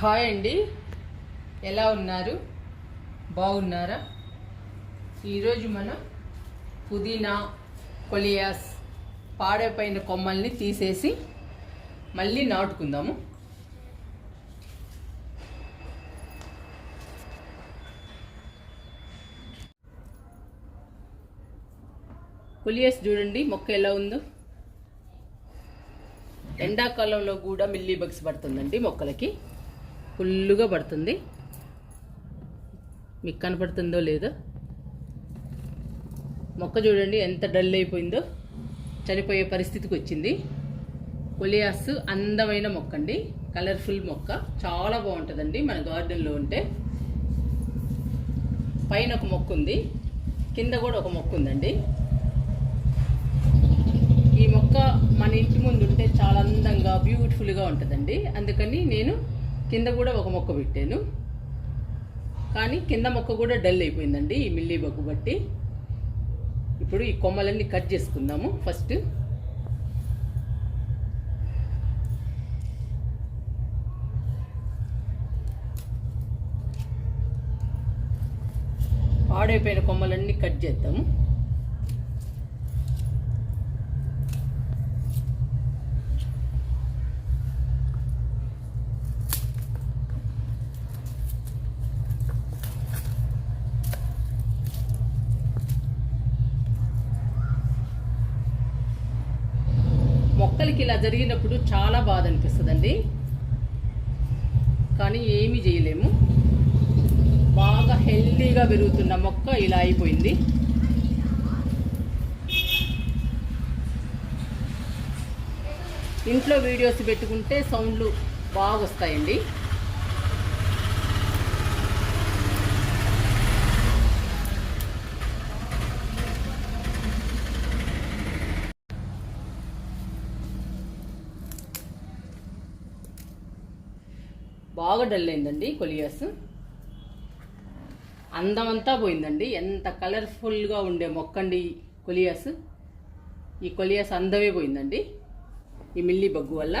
Hi అండి. ఎలా ఉన్నారు? బాగున్నారా? ఈరోజు మనం పుదీనా కొలియాస్ పాడైపోయిన కొమ్మల్ని తీసేసి మళ్ళీ నాటుకుందాము. కొలియాస్ చూడండి మొక్క ఎలా ఉందో. ఎండాకాలంలో కూడా మిల్లీ బగ్స్ పడుతుందండి మొక్కలకి. ఫుల్లుగా పడుతుంది. మీకు కనపడుతుందో లేదో. మొక్క చూడండి ఎంత డల్ అయిపోయిందో. చనిపోయే పరిస్థితికి వచ్చింది. ఒలియాస్ అందమైన మొక్క అండి. కలర్ఫుల్ మొక్క. చాలా బాగుంటుందండి మన గార్డెన్లో ఉంటే. పైన ఒక మొక్క ఉంది. కింద కూడా ఒక మొక్క ఉందండి. ఈ మొక్క మన ఇంటి ముందు ఉంటే చాలా అందంగా బ్యూటిఫుల్గా ఉంటుందండి. అందుకని నేను కింద కూడా ఒక మొక్క పెట్టాను. కానీ కింద మొక్క కూడా డల్ అయిపోయిందండి ఈ మిల్లీ బగ్గు బట్టి. ఇప్పుడు ఈ కొమ్మలన్నీ కట్ చేసుకుందాము ఫస్ట్. పాడైపోయిన కొమ్మలన్నీ కట్ చేద్దాము. పిల్లలకి ఇలా జరిగినప్పుడు చాలా బాధ అనిపిస్తుందండి. కానీ ఏమీ చేయలేము. బాగా హెల్దీగా పెరుగుతున్న మొక్క ఇలా అయిపోయింది. ఇంట్లో వీడియోస్ పెట్టుకుంటే సౌండ్లు బాగా వస్తాయండి. బాగా డల్ అయిందండి కొలియాస్. అందమంతా పోయిందండి. ఎంత కలర్ఫుల్గా ఉండే మొక్కండి కొలియాస్. ఈ కొలియాస్ అందమే పోయిందండి. ఈ మిల్లీ బగ్గు వల్ల.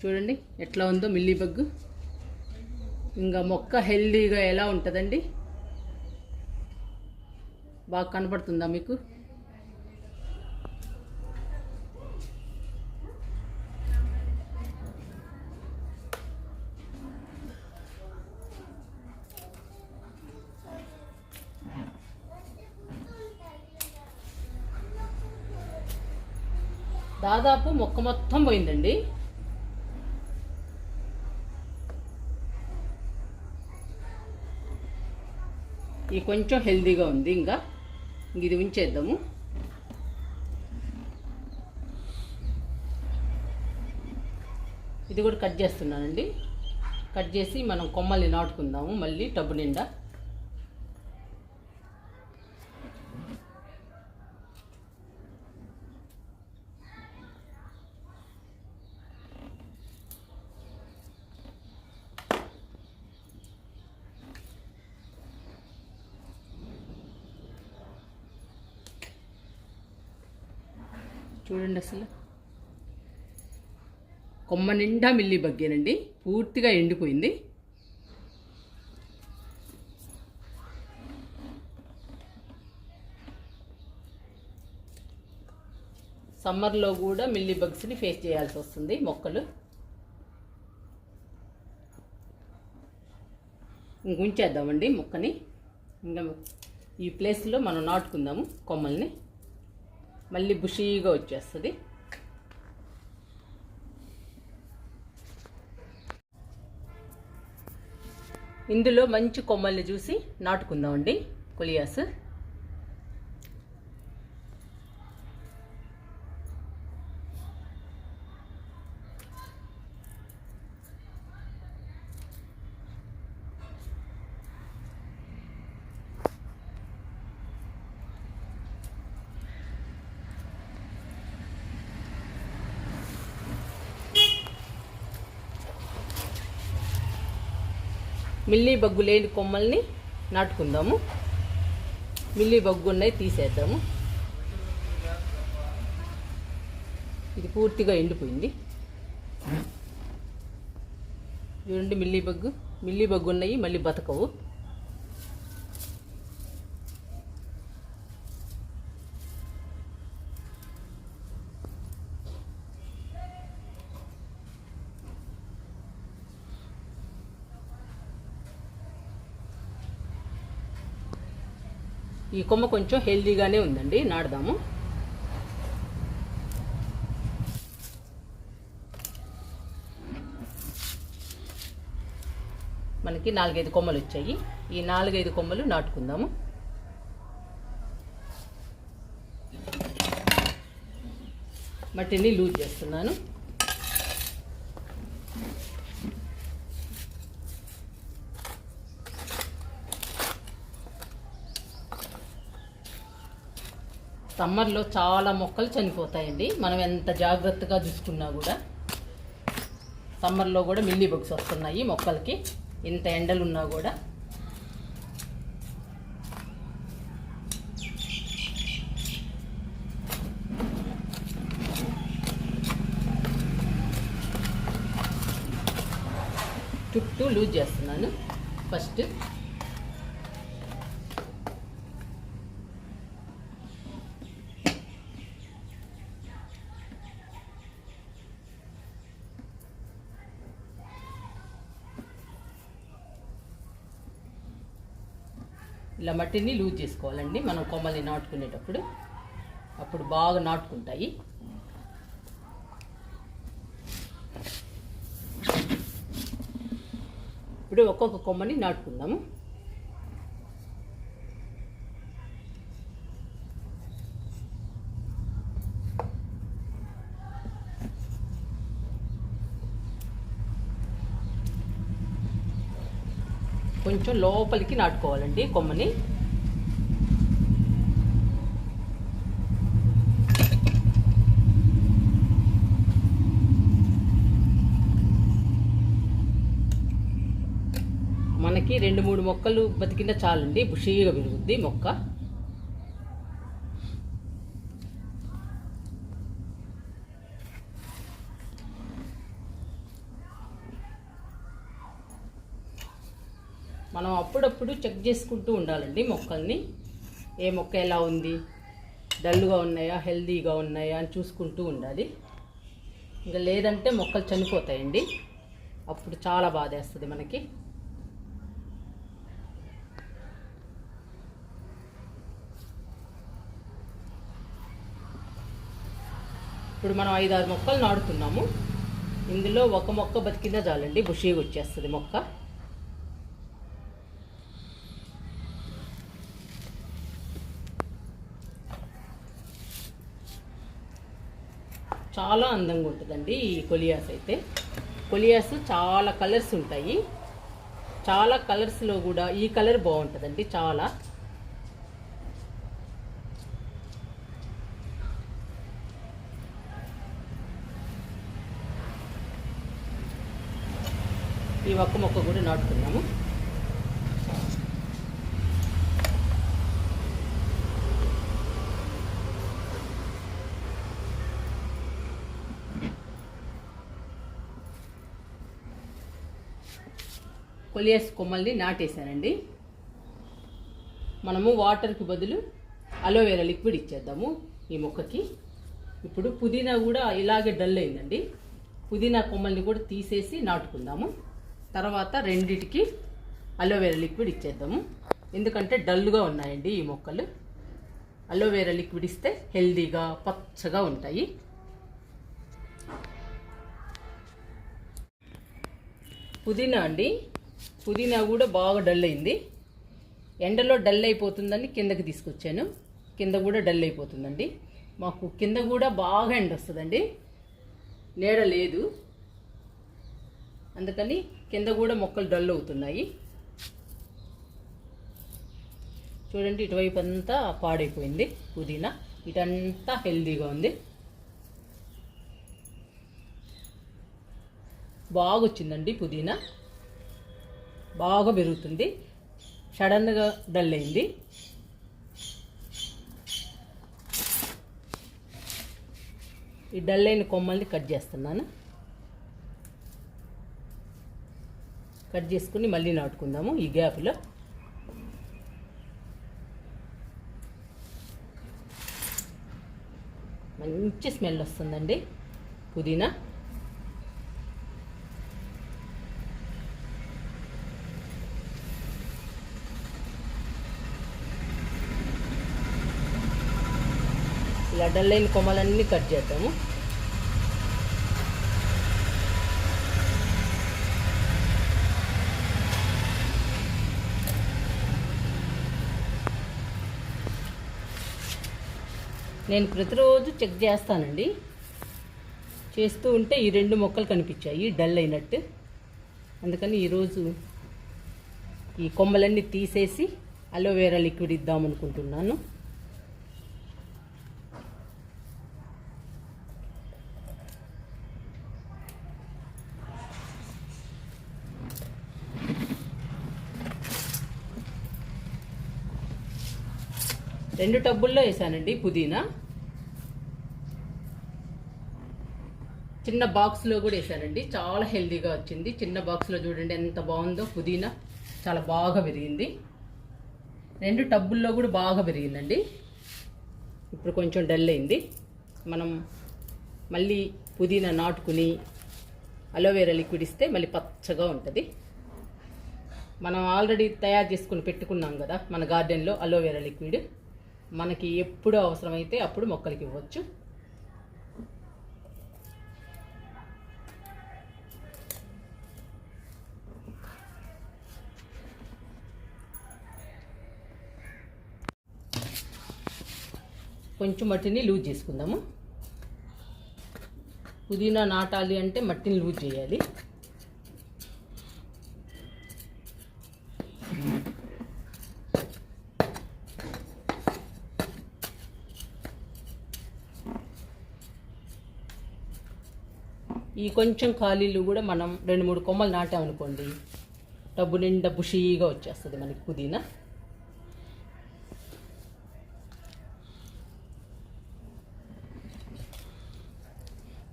చూడండి ఎట్లా ఉందో మిల్లీ బగ్గు. ఇంకా మొక్క హెల్దీగా ఎలా ఉంటుందండి? బాగా కనపడుతుందా మీకు? దాదాపు మొక్క మొత్తం పోయిందండి. ఇది కొంచెం హెల్దీగా ఉంది. ఇంకా ఇది ఉంచేద్దాము. ఇది కూడా కట్ చేస్తున్నానండి. కట్ చేసి మనం కొమ్మల్ని నాటుకుందాము. మళ్ళీ టబ్బు నిండా. చూడండి అసలు. కొమ్మ నిండా మిల్లి బగ్గేనండి. పూర్తిగా ఎండిపోయింది. సమ్మర్లో కూడా మిల్లీ బగ్స్ని ఫేస్ చేయాల్సి వస్తుంది మొక్కలు. ఇంక ఉంచేద్దామండి మొక్కని. ఇంకా ఈ ప్లేస్లో మనం నాటుకుందాము కొమ్మల్ని. మళ్ళీ బుషీగా వచ్చేస్తుంది. ఇందులో మంచి కొమ్మల్ని చూసి నాటుకుందామండి కొలియాస్. మిల్లీ బగ్గు లేని కొమ్మల్ని నాటుకుందాము. మిల్లీ బగ్గు ఉన్నాయి తీసేద్దాము. ఇది పూర్తిగా ఎండిపోయింది. చూడండి మిల్లీ బగ్గు. మిల్లీ బగ్గు ఉన్నాయి మళ్ళీ బతకవు. ఈ కొమ్మ కొంచెం హెల్దీగానే ఉందండి నాడదాము మనకి నాలుగైదు కొమ్మలు వచ్చాయి. ఈ నాలుగైదు కొమ్మలు నాటుకుందాము. మట్టిని లూజ్ చేస్తున్నాను. సమ్మర్లో చాలా మొక్కలు చనిపోతాయండి. మనం ఎంత జాగ్రత్తగా చూసుకున్నా కూడా. సమ్మర్లో కూడా మిల్లీ బగ్స్ వస్తున్నాయి మొక్కలకి. ఇంత ఎండలు ఉన్నా కూడా. చుట్టూ లూజ్ చేస్తున్నాను. ఫస్ట్ ఇలా మట్టిని లూజ్ చేసుకోవాలండి. మనం కొమ్మల్ని నాటుకునేటప్పుడు. అప్పుడు బాగా నాటుకుంటాయి. ఇప్పుడు ఒక్కొక్క కొమ్మని నాటుకుందాము. కొంచెం లోపలికి నాటుకోవాలండి కొమ్మని. మనకి రెండు మూడు మొక్కలు బతికిన చాలండి. బుషీగా పెరుగుద్ది మొక్క. మనం అప్పుడప్పుడు చెక్ చేసుకుంటూ ఉండాలండి మొక్కల్ని. ఏ మొక్క ఎలా ఉంది? డల్గా ఉన్నాయా? హెల్దీగా ఉన్నాయా? అని చూసుకుంటూ ఉండాలి. ఇంకా లేదంటే మొక్కలు చనిపోతాయండి. అప్పుడు చాలా బాధేస్తుంది మనకి. ఇప్పుడు మనం ఐదారు మొక్కలు నాడుతున్నాము ఇందులో ఒక మొక్క బతికిందా చాలండి? బుషీగా వచ్చేస్తుంది మొక్క. చాలా అందంగా ఉంటుందండి ఈ కొలియాస్ అయితే. కొలియాస్ చాలా కలర్స్ ఉంటాయి. చాలా కలర్స్లో కూడా ఈ కలర్ బాగుంటుందండి చాలా. ఈ ఒక్క మొక్క కూడా నాటుకున్నాము కొలియాస్ కొమ్మల్ని నాటేశానండి. మనము వాటర్కి బదులు అలోవెరా లిక్విడ్ ఇచ్చేద్దాము ఈ మొక్కకి. ఇప్పుడు పుదీనా కూడా ఇలాగే డల్ అయిందండి. పుదీనా కొమ్మల్ని కూడా తీసేసి నాటుకుందాము. తర్వాత రెండిటికి అలోవెరా లిక్విడ్ ఇచ్చేద్దాము. ఎందుకంటే డల్గా ఉన్నాయండి ఈ మొక్కలు. అలోవెరా లిక్విడ్ ఇస్తే హెల్దీగా పచ్చగా ఉంటాయి. పుదీనా అండి పుదీనా కూడా బాగా డల్ అయింది. ఎండలో డల్ అయిపోతుందని కిందకి తీసుకొచ్చాను. కింద కూడా డల్ అయిపోతుందండి. మాకు కింద కూడా బాగా ఎండ వస్తుందండి. నీడ లేదు. అందుకని కింద కూడా మొక్కలు డల్ అవుతున్నాయి. చూడండి ఇటువైపు అంతా పాడైపోయింది పుదీనా. ఇటంతా హెల్దీగా ఉంది. బాగా వచ్చిందండి పుదీనా. బాగా పెరుగుతుంది సడన్గా డల్ అయింది. ఈ డల్ అయిన కొమ్మల్ని కట్ చేస్తున్నాను. కట్ చేసుకుని మళ్ళీ నాటుకుందాము ఈ గ్యాప్లో. మంచి స్మెల్ వస్తుందండి. పుదీనా. ఇలా కొమ్మలన్నీ కట్ చేద్దాము. నేను ప్రతిరోజు చెక్ చేస్తానండి. చేస్తూ ఉంటే ఈ రెండు మొక్కలు కనిపించాయి డల్ అయినట్టు. అందుకని ఈరోజు ఈ కొమ్మలన్నీ తీసేసి అలోవేరా లిక్విడ్ ఇద్దామనుకుంటున్నాను. రెండు టబ్బుల్లో వేసానండి పుదీనా. చిన్న బాక్స్లో కూడా వేసానండి. చాలా హెల్దీగా వచ్చింది. చిన్న బాక్స్లో చూడండి ఎంత బాగుందో పుదీనా. చాలా బాగా పెరిగింది రెండు టబ్బుల్లో కూడా బాగా పెరిగిందండి ఇప్పుడు కొంచెం డల్ అయింది. మనం మళ్ళీ పుదీనా నాటుకుని అలోవేరా లిక్విడ్ ఇస్తే మళ్ళీ పచ్చగా ఉంటుంది. మనం ఆల్రెడీ తయారు చేసుకుని పెట్టుకున్నాం కదా మన గార్డెన్లో అలోవేరా లిక్విడ్. మనకి ఎప్పుడు అవసరమైతే అప్పుడు మొక్కలకి ఇవ్వచ్చు. కొంచెం మట్టిని లూజ్ చేసుకుందాము. పుదీనా నాటాలి అంటే మట్టిని లూజ్ చేయాలి. ఈ కొంచెం ఖాళీలు కూడా మనం రెండు మూడు కొమ్మలు నాటామనుకోండి డబ్బు నిండా బుషీగా వచ్చేస్తుంది మనకి పుదీనా.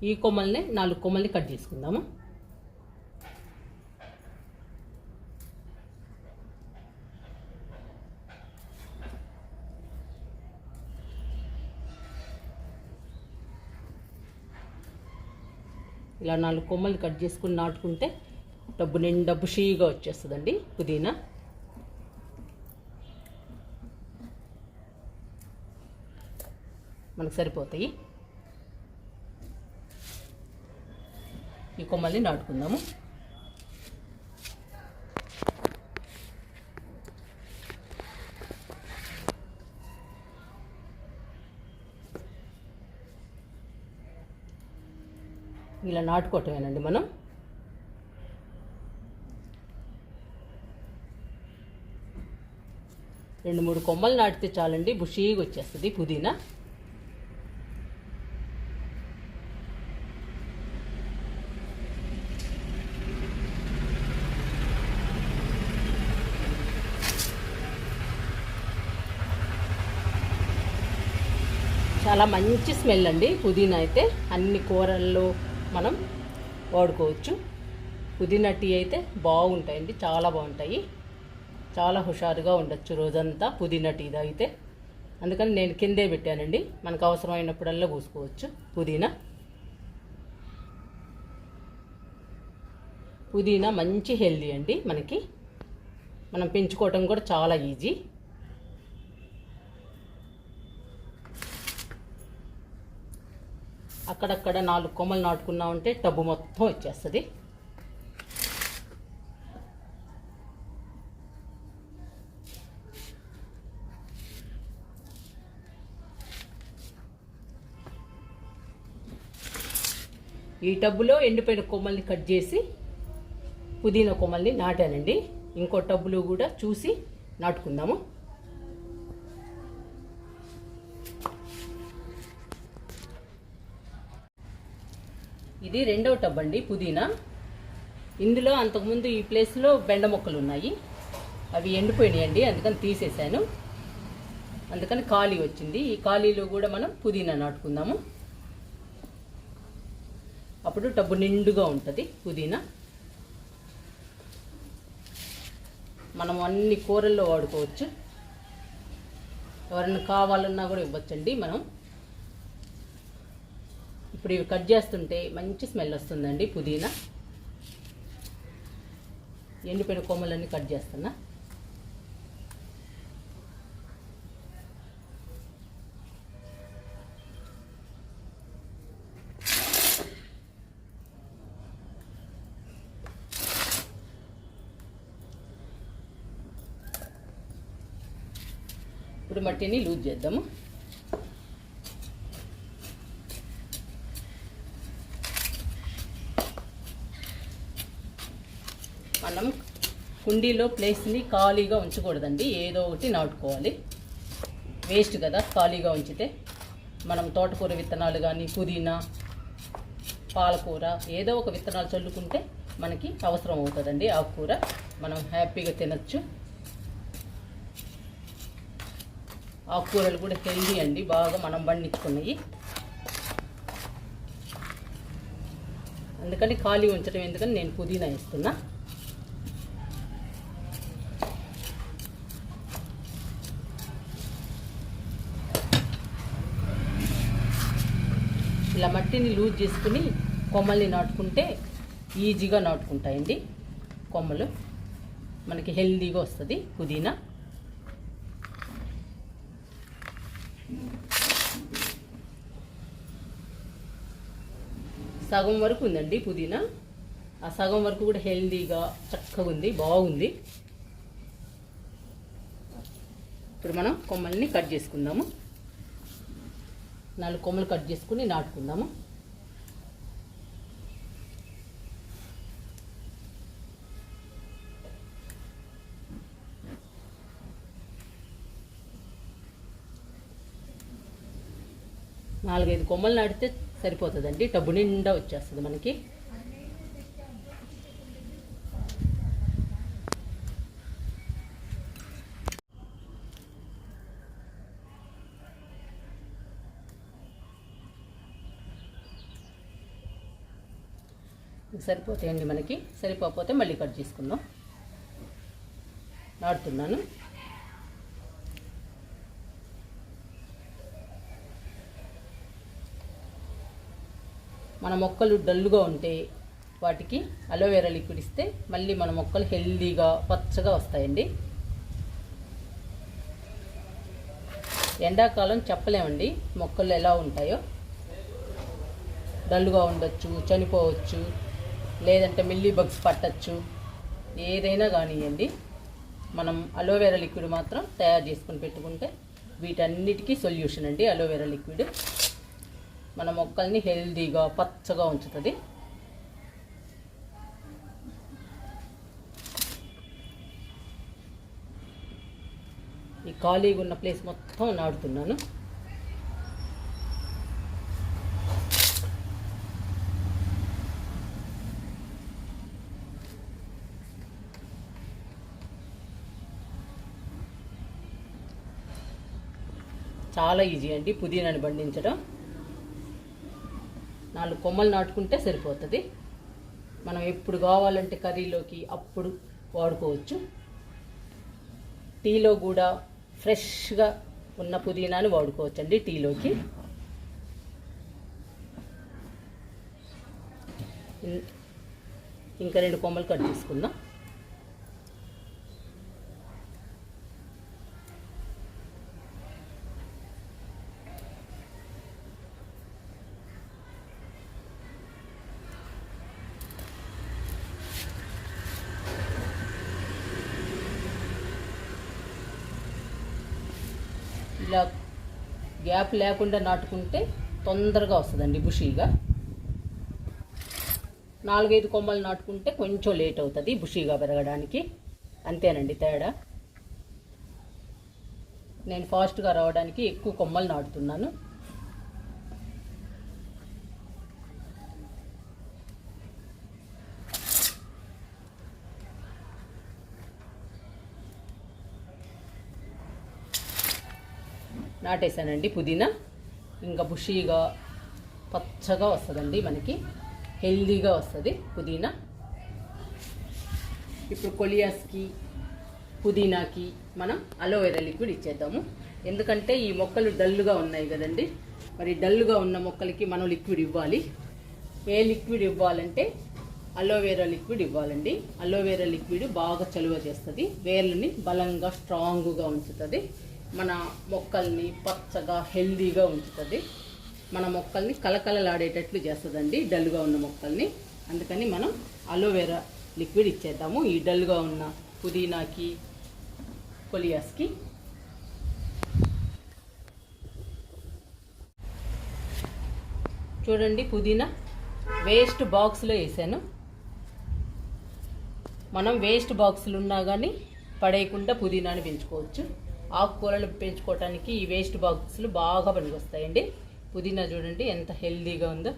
ఈ కొమ్మల్ని నాలుగు కొమ్మల్ని కట్ చేసుకుందాము. ఇలా నాలుగు కొమ్మలు కట్ చేసుకుని నాటుకుంటే డబ్బు నిండా బుషీగా వచ్చేస్తుందండి పుదీనా. మనకు సరిపోతాయి. ఈ కొమ్మల్ని నాటుకుందాము. నాటుకోవటమేనండి మనం. రెండు మూడు కొమ్మలు నాటితే చాలండి బుషీగా వచ్చేస్తుంది పుదీనా. చాలా మంచి స్మెల్ అండి పుదీనా అయితే. అన్ని కూరల్లో మనం వాడుకోవచ్చు. పుదీనా టీ అయితే బాగుంటాయండి చాలా బాగుంటాయి. చాలా హుషారుగా ఉండొచ్చు రోజంతా పుదీనా టీ తాగితే. అందుకని నేను కిందే పెట్టానండి. మనకు అవసరమైనప్పుడల్లా పూసుకోవచ్చు పుదీనా. పుదీనా మంచి హెల్దీ అండి మనకి. మనం పెంచుకోవటం కూడా చాలా ఈజీ. అక్కడక్కడ నాలుగు కొమ్మలు నాటుకున్నామంటే టబ్బు మొత్తం వచ్చేస్తుంది. ఈ టబ్బులో ఎండిపోయిన కొమ్మల్ని కట్ చేసి పుదీనా కొమ్మల్ని నాటానండి. ఇంకో టబ్బులో కూడా చూసి నాటుకుందాము. ఇది రెండవ టబ్ అండి పుదీనా. ఇందులో అంతకుముందు ఈ ప్లేస్లో బెండ మొక్కలు ఉన్నాయి. అవి ఎండిపోయినాయండి అందుకని తీసేశాను అందుకని ఖాళీ వచ్చింది. ఈ ఖాళీలో కూడా మనం పుదీనా నాటుకుందాము. అప్పుడు టబ్బు నిండుగా ఉంటుంది పుదీనా. మనం అన్ని కూరల్లో వాడుకోవచ్చు. ఎవరైనా కావాలన్నా కూడా ఇవ్వచ్చండి మనం. ఇప్పుడు ఇవి కట్ చేస్తుంటే మంచి స్మెల్ వస్తుందండి పుదీనా. ఎండిపోయిన కొమ్మలన్నీ కట్ చేస్తున్నా. ఇప్పుడు మట్టిని లూజ్ చేద్దాము మనం కుండీలో ప్లేస్ని ఖాళీగా ఉంచకూడదండి. ఏదో ఒకటి నాటుకోవాలి. వేస్ట్ కదా ఖాళీగా ఉంచితే మనం తోటకూర విత్తనాలు కానీ పుదీనా పాలకూర ఏదో ఒక విత్తనాలు చల్లుకుంటే మనకి అవసరం అవుతుందండి. ఆకుకూర మనం హ్యాపీగా తినచ్చు. ఆకుకూరలు కూడా హెల్దీ అండి. బాగా మనం పండించుకున్నాయి. అందుకని ఖాళీ ఉంచడం ఎందుకని నేను పుదీనా ఇస్తున్నా ఇలా లూజ్ చేసుకుని కొమ్మల్ని నాటుకుంటే ఈజీగా నాటుకుంటాయండి. కొమ్మలు మనకి హెల్దీగా వస్తుంది పుదీనా. సగం వరకు ఉందండి పుదీనా. ఆ సగం వరకు కూడా హెల్దీగా చక్కగా ఉంది బాగుంది. ఇప్పుడు మనం కొమ్మల్ని కట్ చేసుకుందాము. నాలుగు కొమ్మలు కట్ చేసుకుని నాటుకుందాము. నాలుగైదు కొమ్మలు నాటితే సరిపోతుందండి. టబ్బు నిండా వచ్చేస్తుంది మనకి. సరిపోతాయండి మనకి. సరిపోకపోతే మళ్ళీ కట్ చేసుకుందాం. నాడుతున్నాను మన మొక్కలు డల్లుగా ఉంటే వాటికి అలోవేరా లిక్విడ్ ఇస్తే మళ్ళీ మన మొక్కలు హెల్దీగా పచ్చగా వస్తాయండి. ఎండాకాలం చెప్పలేమండి మొక్కలు ఎలా ఉంటాయో. డల్గా ఉండొచ్చు చనిపోవచ్చు లేదంటే మిల్లీ బగ్స్ పట్టచ్చు ఏదైనా కానివ్వండి మనం అలోవెరా లిక్విడ్ మాత్రం తయారు చేసుకుని పెట్టుకుంటే వీటన్నిటికీ సొల్యూషన్ అండి అలోవెరా లిక్విడ్. మన మొక్కల్ని హెల్దీగా పచ్చగా ఉంచుతుంది. ఈ ఖాళీగా ఉన్న ప్లేస్ మొత్తం నాడుతున్నాను చాలా ఈజీ అండి పుదీనాని పండించడం. నాలుగు కొమ్మలు నాటుకుంటే సరిపోతుంది. మనం ఎప్పుడు కావాలంటే కర్రీలోకి అప్పుడు వాడుకోవచ్చు. టీలో కూడా ఫ్రెష్గా ఉన్న పుదీనాని వాడుకోవచ్చు అండి టీలోకి ఇంకా రెండు కొమ్మలు కట్ చేసుకుందాం ఇలా గ్యాప్ లేకుండా నాటుకుంటే తొందరగా వస్తుందండి బుషీగా. నాలుగైదు కొమ్మలు నాటుకుంటే కొంచెం లేట్ అవుతుంది బుషీగా పెరగడానికి. అంతేనండి తేడా. నేను ఫాస్ట్గా రావడానికి ఎక్కువ కొమ్మలు నాటుతున్నాను. నాటేశానండి పుదీనా. ఇంకా బుషీగా పచ్చగా వస్తుందండి మనకి. హెల్దీగా వస్తుంది పుదీనా. ఇప్పుడు కొలియాస్కి పుదీనాకి మనం అలోవెరా లిక్విడ్ ఇచ్చేద్దాము. ఎందుకంటే ఈ మొక్కలు డల్గా ఉన్నాయి కదండి. మరి డల్గా ఉన్న మొక్కలకి మనం లిక్విడ్ ఇవ్వాలి. ఏ లిక్విడ్ ఇవ్వాలంటే అలోవెరా లిక్విడ్ ఇవ్వాలండి. అలోవెరా లిక్విడ్ బాగా చలువ చేస్తుంది. వేర్లని బలంగా స్ట్రాంగ్గా ఉంచుతుంది. మన మొక్కల్ని పచ్చగా హెల్దీగా ఉంచుతుంది. మన మొక్కల్ని కలకలలాడేటట్లు చేస్తుందండి డల్గా ఉన్న మొక్కల్ని. అందుకని మనం అలోవెరా లిక్విడ్ ఇచ్చేద్దాము. ఈ డల్గా ఉన్న పుదీనాకి కొలియాస్కి. చూడండి పుదీనా వేస్ట్ బాక్స్లో వేసాను. మనం వేస్ట్ బాక్సులు ఉన్నా కానీ పడేయకుండా పుదీనాని పెంచుకోవచ్చు. ఆకుకూరలు పెంచుకోవటానికి ఈ వేస్ట్ బాక్స్లు బాగా పనికొస్తాయండి. పుదీనా చూడండి ఎంత హెల్దీగా ఉందో.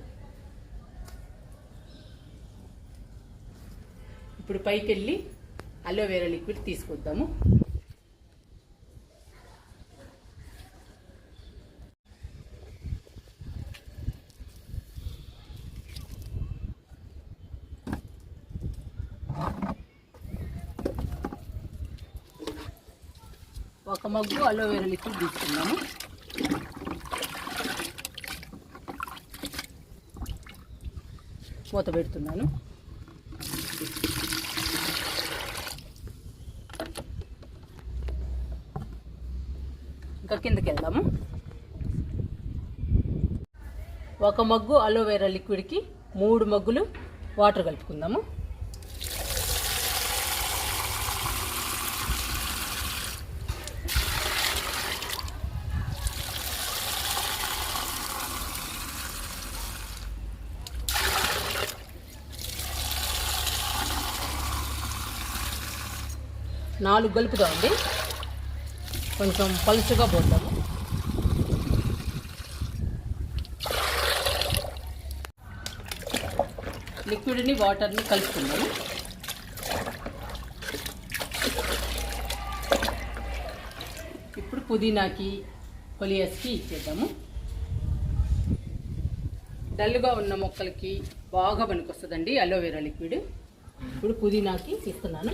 ఇప్పుడు పైకి వెళ్ళి అలోవెరా లిక్విడ్ తీసుకొద్దాము. ఒక మగ్గు అలోవెరా లిక్విడ్ తీసుకున్నాము మూత పెడుతున్నాను. ఇంకా కిందకి వెళ్దాము. ఒక మగ్గు అలోవెరా లిక్విడ్కి మూడు మగ్గులు వాటర్ కలుపుకుందాము. నాలుగు కలుపుదామండి కొంచెం పలుచగా పోద్దాము లిక్విడ్ని వాటర్ని కలుపుకుందాము. ఇప్పుడు పుదీనాకి కొలియస్కి ఇచ్చేద్దాము. డల్గా ఉన్న మొక్కలకి బాగా పనికొస్తుందండి అలోవెరా లిక్విడ్. ఇప్పుడు పుదీనాకి ఇస్తున్నాను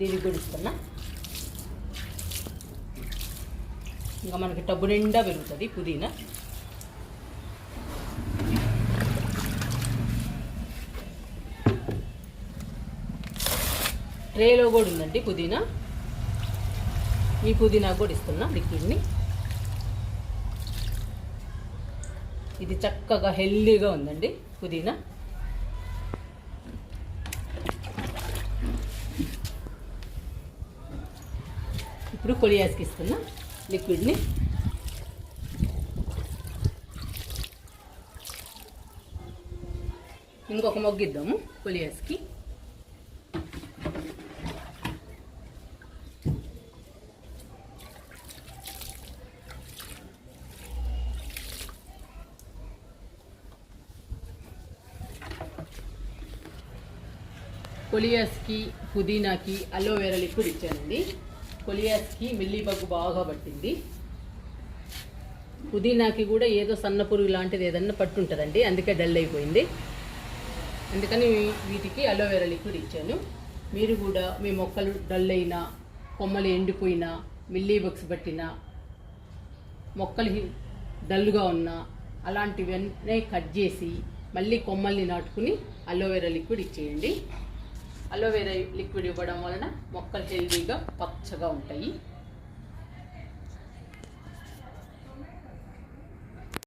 దీనికి కూడా ఇస్తున్నా ఇంకా మనకి టబ్బు నిండా పెరుగుతుంది పుదీనా. ట్రేలో కూడా ఉందండి పుదీనా. ఈ పుదీనా కూడా ఇస్తున్నా లిక్విడ్ని ఇది చక్కగా హెల్దీగా ఉందండి పుదీనా. ఇప్పుడు కొలియాస్కి ఇస్తున్నా. లిక్విడ్ని. ఇంకొక మొగ్గు ఇద్దాము కొలియాస్కి పుదీనాకి అలోవెరా లిక్విడ్ ఇచ్చానండి. కొలియాస్కి మిల్లీబగ్గు బాగా పట్టింది. పుదీనాకి కూడా ఏదో సన్న పురుగు లాంటిది ఏదన్నా పట్టుంటుందండి అందుకే డల్ అయిపోయింది. అందుకని వీటికి అలోవెరా లిక్విడ్ ఇచ్చాను. మీరు కూడా మీ మొక్కలు డల్ అయినా కొమ్మలు ఎండిపోయినా మిల్లీ బగ్స్ పట్టినా మొక్కలు డల్గా ఉన్నా అలాంటివన్నీ కట్ చేసి మళ్ళీ కొమ్మల్ని నాటుకుని అలోవెరా లిక్విడ్ ఇచ్చేయండి. అలోవెరా లిక్విడ్ ఇవ్వడం వలన మొక్కలు హెల్దీగా పచ్చగా ఉంటాయి.